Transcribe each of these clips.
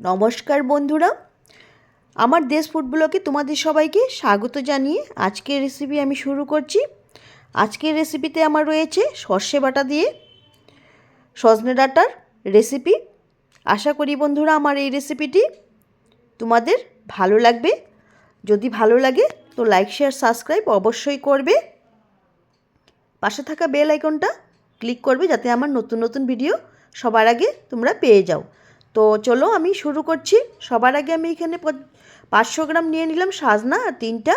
নমস্কার বন্ধুরা। আমার দেশ ফুডগুলোকে তোমাদের সবাইকে স্বাগত জানিয়ে আজকের রেসিপি আমি শুরু করছি। আজকের রেসিপিতে আমার রয়েছে সর্ষে বাটা দিয়ে সজনে ডাঁটার রেসিপি আশা করি বন্ধুরা আমার এই রেসিপিটি তোমাদের ভালো লাগবে। যদি ভালো লাগে তো লাইক শেয়ার সাবস্ক্রাইব অবশ্যই করবে। পাশে থাকা বেল আইকনটা ক্লিক করবে যাতে আমার নতুন নতুন ভিডিও সবার আগে তোমরা পেয়ে যাও। তো চলো আমি শুরু করছি। সবার আগে আমি এখানে পাঁচশো গ্রাম নিয়ে নিলাম সাজনা আর তিনটা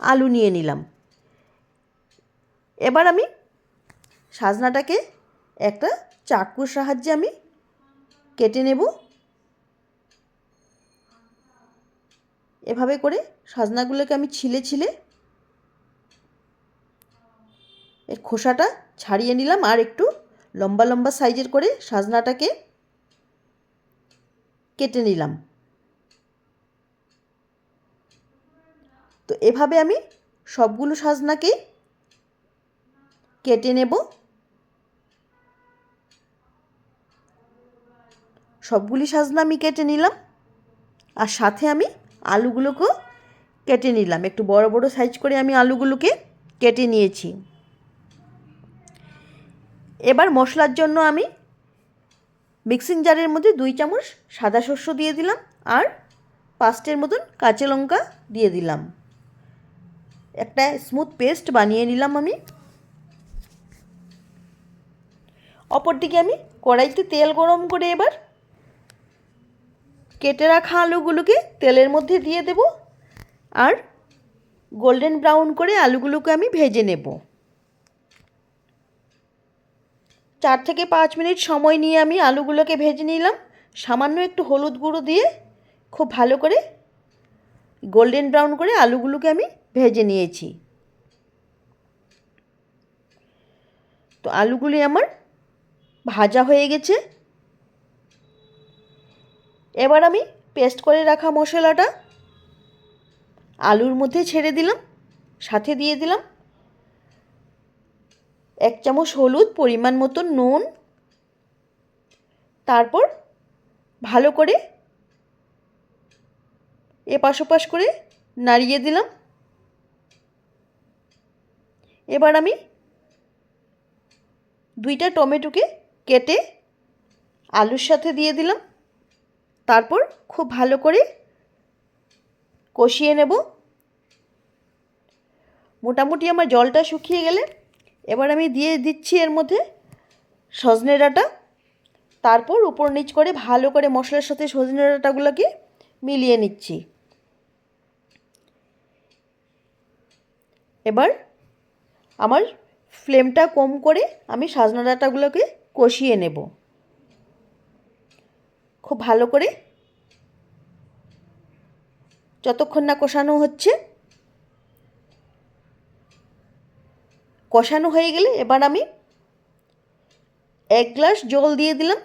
আলু নিয়ে নিলাম। এবার আমি সাজনাটাকে একটা চাকুর সাহায্যে আমি কেটে নেব। এভাবে করে সাজনাগুলোকে আমি ছিলে ছিলে এর খোসাটা ছাড়িয়ে নিলাম আর একটু লম্বা লম্বা সাইজের করে সাজনাটাকে কেটে নিলাম। তো এভাবে আমি সবগুলো সাজনাকেই কেটে নেব। সবগুলি সাজনা আমি কেটে নিলাম আর সাথে আমি আলুগুলোকেও কেটে নিলাম। একটু বড় বড় সাইজ করে আমি আলুগুলোকে কেটে নিয়েছি। এবার মশলার জন্য আমি মিক্সিং জারের মধ্যে দুই চামচ সাদা শস্য দিয়ে দিলাম আর পাঁচটের মতন কাঁচা লঙ্কা দিয়ে দিলাম। একটা স্মুথ পেস্ট বানিয়ে নিলাম আমি। অপরদিকে আমি কড়াইতে তেল গরম করে এবার কেটে রাখা আলুগুলোকে তেলের মধ্যে দিয়ে দেব আর গোল্ডেন ব্রাউন করে আলুগুলোকে আমি ভেজে নেব। চার থেকে পাঁচ মিনিট সময় নিয়ে আমি আলুগুলোকে ভেজে নিলাম। সামান্য একটু হলুদ গুঁড়ো দিয়ে খুব ভালো করে গোল্ডেন ব্রাউন করে আলুগুলোকে আমি ভেজে নিয়েছি। তো আলুগুলি আমার ভাজা হয়ে গেছে। এবার আমি পেস্ট করে রাখা মশলাটা আলুর মধ্যে ছেড়ে দিলাম, সাথে দিয়ে দিলাম। এক চামচ হলুদ পরিমাণ মতো নুন, তারপর ভালো করে এপাশ ওপাশ করে নাড়িয়ে দিলাম। এবার আমি দুইটা টমেটোকে কেটে আলুর সাথে দিয়ে দিলাম। তারপর খুব ভালো করে কষিয়ে নেব। মোটামুটি আমার জলটা শুকিয়ে গেলে এবার আমি দিয়ে দিচ্ছি এর মধ্যে সজনে ডাঁটা। তারপর উপর নিচ করে ভালো করে মশলার সাথে সজনে ডাঁটাগুলোকে মিলিয়ে নিচ্ছি। এবার আমার ফ্লেমটা কম করে আমি সাজনা ডাঁটাগুলোকে কষিয়ে নেব। খুব ভালো করে যতক্ষণ না কষানো হচ্ছে কষানো হয়ে গেলে এবার আমি এক গ্লাস জল দিয়ে দিলাম।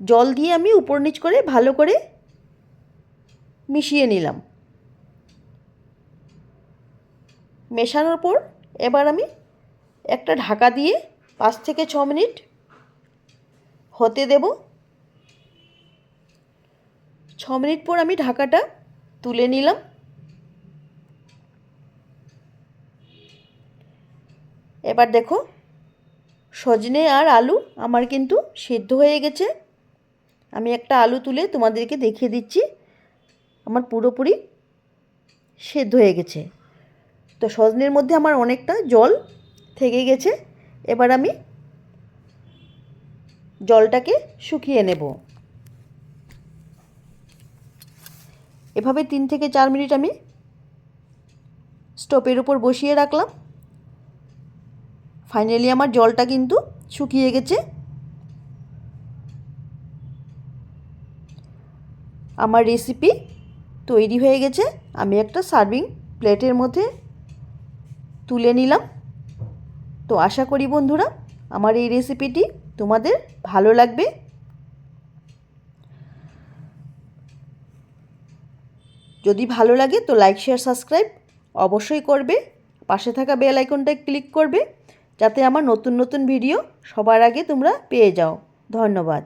জল দিয়ে আমি উপর নিচ করে ভালো করে মিশিয়ে নিলাম। মেশানোর পর এবার আমি একটা ঢাকা দিয়ে পাঁচ থেকে ছ মিনিট হতে দেব। ছ মিনিট পর আমি ঢাকাটা তুলে নিলাম। এবার দেখো, সজনে আর আলু আমার কিন্তু সেদ্ধ হয়ে গেছে। আমি একটা আলু তুলে তোমাদেরকে দেখিয়ে দিচ্ছি। আমার পুরোপুরি সেদ্ধ হয়ে গেছে। তো সজনের মধ্যে আমার অনেকটা জল থেকে গেছে। এবার আমি জলটাকে শুকিয়ে নেব। এভাবে তিন থেকে চার মিনিট আমি স্টোভের উপর বসিয়ে রাখলাম। ফাইনালি আমার জলটা কিন্তু শুকিয়ে গেছে। আমার রেসিপি তৈরি হয়ে গেছে। আমি একটা সার্ভিং প্লেটের মধ্যে তুলে নিলাম। তো আশা করি বন্ধুরা, আমার এই রেসিপিটি তোমাদের ভালো লাগবে। যদি ভালো লাগে তো লাইক শেয়ার সাবস্ক্রাইব অবশ্যই করবে। পাশে থাকা বেল আইকনটায় ক্লিক করবে। যাতে আমার নতুন নতুন ভিডিও সবার আগে তোমরা পেয়ে যাও। ধন্যবাদ।